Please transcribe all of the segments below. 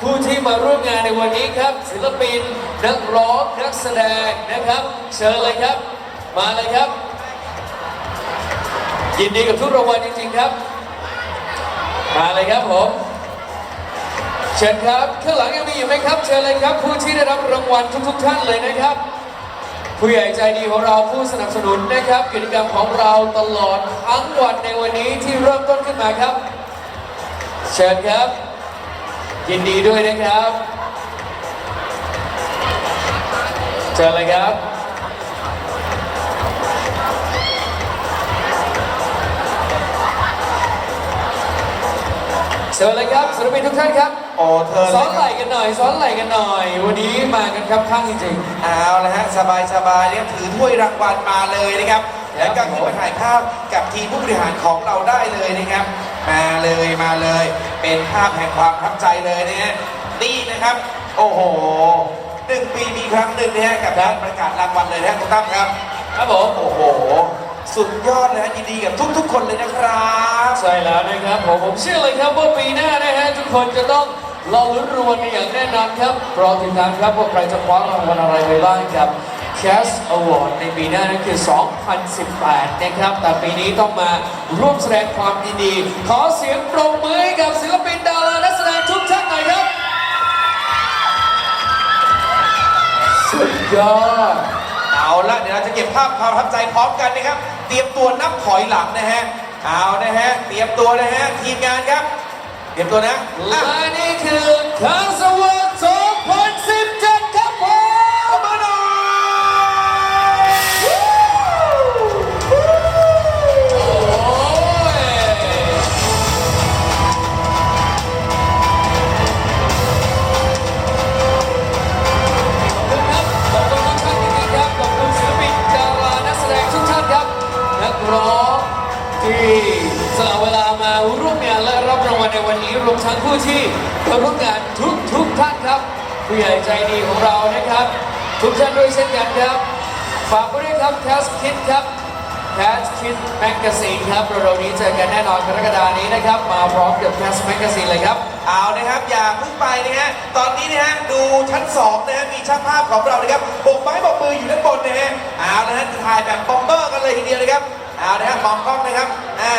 ผู้ที่มาร่วมงานในวันนี้ครับ ศิลปินนักร้องนักแสดงนะครับ เชิญเลยครับ มาเลยครับ ยินดีกับทุกรางวัลจริงๆครับ มาเลยครับผมเชิญครับข้างหลังยังมีอยู่ไหมครับ เชิญเลยครับ ผู้ที่ได้รับรางวัลทุกๆท่านเลยนะครับ ผู้ใหญ่ใจดีของเราผู้สนับสนุนนะครับ กิจกรรมของเราตลอดทั้งวันในวันนี้ที่เริ่มต้นขึ้นมาครับ เชิญครับ ยินดีด้วยนะครับเชิญเลยครับ เชิญเลยครับศิลปินทุกท่านครับ โอ้เธอซ้อนไหลกันหน่อย ซ้อนไหลกันหน่อย วันนี้มากันครับข้างจริงเอาละฮะสบายสบายๆเนี่ยถือถ้วยรางวัลมาเลยนะครับ แล้วก็ขึ้นมาถ่ายภาพกับทีมผู้บริหารของเราได้เลยนะครับ มาเลยมาเลย เป็นภาพแห่งความประทับใจเลยนะฮะนี่นะครับ โอ้โหหนึ่งปีมีครั้งหนึ่งนะฮะกับการประกาศรางวัลเลยนะฮะคุณตั้มครับๆครับผม โอ้โห สุดยอดเลยฮะยินดีกับทุก ๆ คนเลยนะครับใช่แล้วนะครับผมผมเชื่อเลยครับว่าปีหน้านะฮะทุกคนจะต้องรอลุ้นรางวัลกันอย่างแน่นอนครับรอติดตามครับว่าใครจะคว้ารางวัลอะไรไปบ้างครับ Cast Award ในปีหน้านั่นคือ 2018 นะครับ แต่ปีนี้ต้องมาร่วมแสดงความยินดี ขอเสียงปรบมือให้กับศิลปินดารานักแสดงทุกท่านหน่อยครับ สุดยอด เอาละเดี๋ยวเราจะเก็บภาพความประทับใจพร้อมกันนะครับ เตรียมตัวนับถอยหลังนะฮะ เอานะฮะ เตรียมตัวนะฮะ ทีมงานครับ เตรียมตัวนะอะและนี่คือ Cast Award ที่สละเวลามาร่วมงานและรับรางวัลในวันนี้รวมทั้งผู้ที่มาร่วมงานทุกทุกท่านครับผู้ใหญ่ใจดีของเรานะครับ ทุกท่านด้วยเช่นกันครับ ฝากไว้ด้วยครับ Cast Kid ครับ Cast Kid Magazine ครับเราเรานี้เจอกันแน่นอนกรกฎานี้นะครับ มาพร้อมกับ Cast Magazine เลยครับ เอานะครับ อย่าเพิ่งไปนะฮะ ตอนนี้นะฮะ ดูชั้นสองนะฮะ มีช่างภาพของเรานะครับบกไม้บกมืออยู่ด้านบนนะฮะ เอานะฮะถ่ายแบบบอมเบอร์ เลยทีเดียวนะครับเอานะฮะมองกล้องนะครับอ่า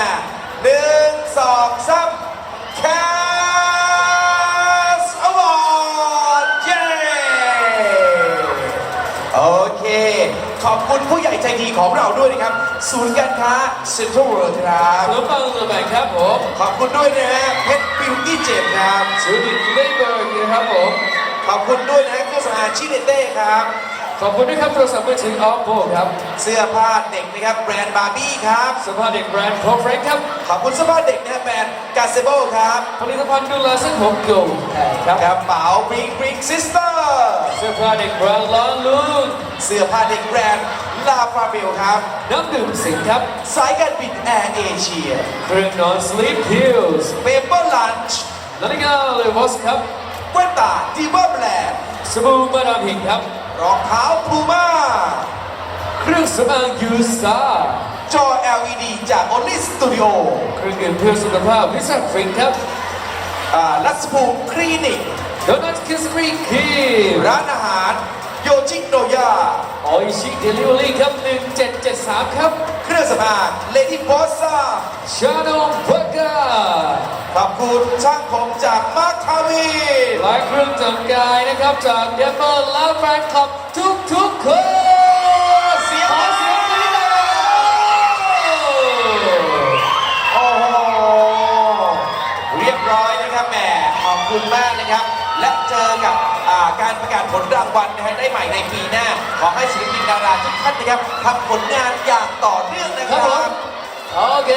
หนึ่งสองสาม Cast Award เย้โอเค ขอบคุณผู้ใหญ่ใจดีของเราด้วยนะครับ ศูนย์การค้าเซ็นทรัลเวิลด์ครับเสือปังเรือแบกครับผมขอบคุณด้วยนะฮะเพชรบิวตี้เจมครับสูดิตเลเบอร์นะครับผม ขอบคุณด้วยนะฮะเครื่องสำอางชิเนเต้ครับ ขอบคุณด้วยครับโทรศัพท์มือถือ Oppo ครับเสื้อผ้าเด็กนะครับแบรนด์บาร์บี้ครับเสื้อผ้าเด็กแบรนด์ Pro Frank ครับ ขอบคุณเสื้อผ้าเด็กนะฮะแบรนด์กาเซโบครับผลิตภัณฑ์ดูแลเส้นผม Go ครับกระเป๋าบริงบริงซิสเตอร์เสื้อผ้าเด็กแบรนด์ลอนลูนเสื้อผ้าเด็กแบรนด์ลาฟาเบลครับน้ำดื่มสิงห์ครับ สายการบินแอร์เอเชียเครื่องนอน Sleep Hills เปเปอร์ลันช์นาฬิกาเลวอสครับแว่นตาดีเวอร์แบรนด์สบู่มาดามหิงครับ รองเท้าพูม่าเครื่องสำอางยูสตาจอ LED จาก Only Studio เครื่องดื่มเพื่อสุขภาพวิสัทฟินครับอ่าลัสภูมิคลินิกโดนัทคิสรีคีมร้านอาหาร โยชิโนยาโออิชิเดลิเวอรี่ครับ 1773 ครับ เครื่องสำอางเลดี้บอสซ่าชาโดว์เบอร์เกอร์ขอบคุณช่างผมจากมาร์คทาวีหลายเครื่องจังกายนะครับจากเดมเบอร์ และแฟนคลับทุกทุกๆคนเสียงขอเสียงปรบมือหน่อยโอ้โหเรียบร้อยนะครับแหมขอบคุณมากนะครับ และเจอกับอ่าการประกาศผลรางวัลนะฮะได้ใหม่ในปีหน้า ขอให้ศิลปินดาราทุกท่านนะครับทำผลงานอย่างต่อเนื่องนะคครัรับบผมโอเค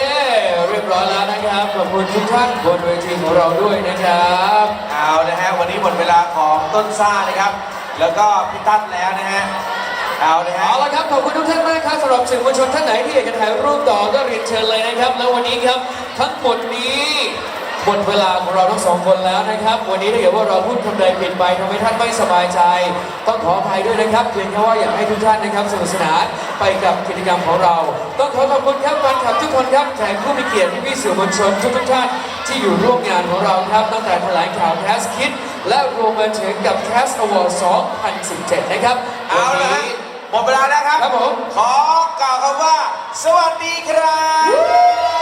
เรียบร้อยแล้วนะครับ ขอบคุณทุกท่านบนเวทีของเราด้วยนะครับ เอานะฮะวันนี้หมดเวลาของต้นซ่านะครับ แล้วก็พี่ตั้นแล้วนะฮะเอานะฮะเอาละครับขอบคุณทุกท่านมากครับสำหรับสื่อมวลชนท่านไหนที่อยากจะถ่ายรูปต่อก็เรียนเชิญเลยนะครับ แล้ววันนี้ครับทั้งหมดนี้หมดเวลาของเราทั้งสองคนแล้วนะครับ วันนี้ถ้าเกิดว่าเราพูดคำใดผิดไปทำให้ท่านไม่สบายใจ ต้องขออภัยด้วยนะครับเพียงแค่ว่าอยากให้ทุกท่านนะครับสนุกสนานไปกับกิจกรรมของเรา ต้องขอขอบคุณครับแฟนคลับทุกคนครับแขกผู้มีเกียรติพี่สื่อมวลชนทุกๆท่านที่อยู่ร่วมงานของเราครับ ตั้งแต่แถลงข่าวแคสคิด และรวมไปถึงกับ Cast Award 2017 นะครับเอาละวันฮะนี้หมดเวลาแล้วครับ ครับผม ขอกล่าวคำว่า สวัสดีครับ